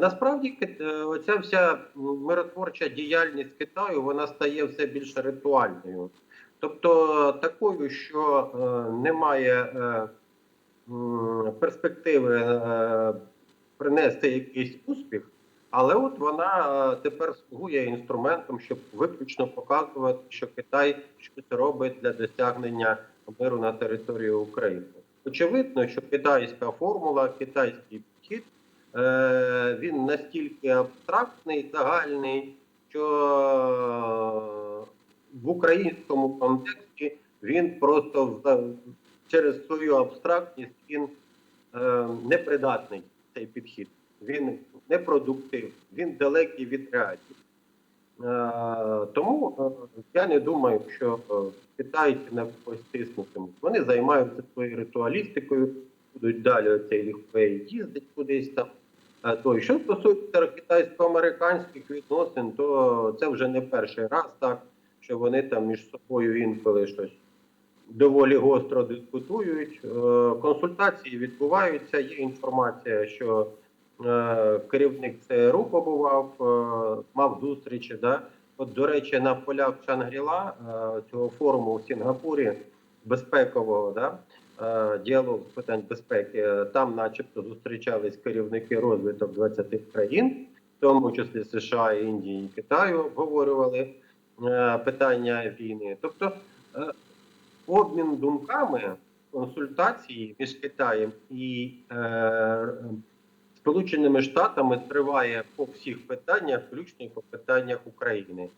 Насправді е, оця вся миротворча діяльність Китаю вона стає все більш ритуальною. Тобто такою, що е, немає е, перспективи е, принести якийсь успіх, але от вона е, тепер слугує інструментом, щоб виключно показувати, що Китай щось робить для досягнення миру на території України. Очевидно, що китайська формула, китайський підхід він настільки абстрактний, загальний, що е, в українському контексті він просто через свою абстрактність він е, непридатний цей підхід. Він непродуктивний, він далекий від реалій. Е, тому е, я не думаю, що е, китайці на когось тиснутимуть. Вони займаються своєю ритуалістикою, будуть далі оцей ліхвей їздить кудись там. Е, То, що стосується китайсько-американських відносин, то це вже не перший раз так, що вони там між собою інколи щось доволі гостро дискутують. Е, Консультації відбуваються. Є інформація, що е, керівник ЦРУ побував, мав зустрічі. Да? От, до речі, на полях Чангріла цього форуму в Сінгапурі безпекового да? Е, діалогу з питань безпеки, там, начебто, зустрічались керівники розвиток 20 країн, в тому числі США, Індії і Китаю, обговорювали е, питання війни. Тобто е, обмін думками, консультації між Китаєм і Сполученими Штатами триває по всіх питаннях, включно по питаннях України.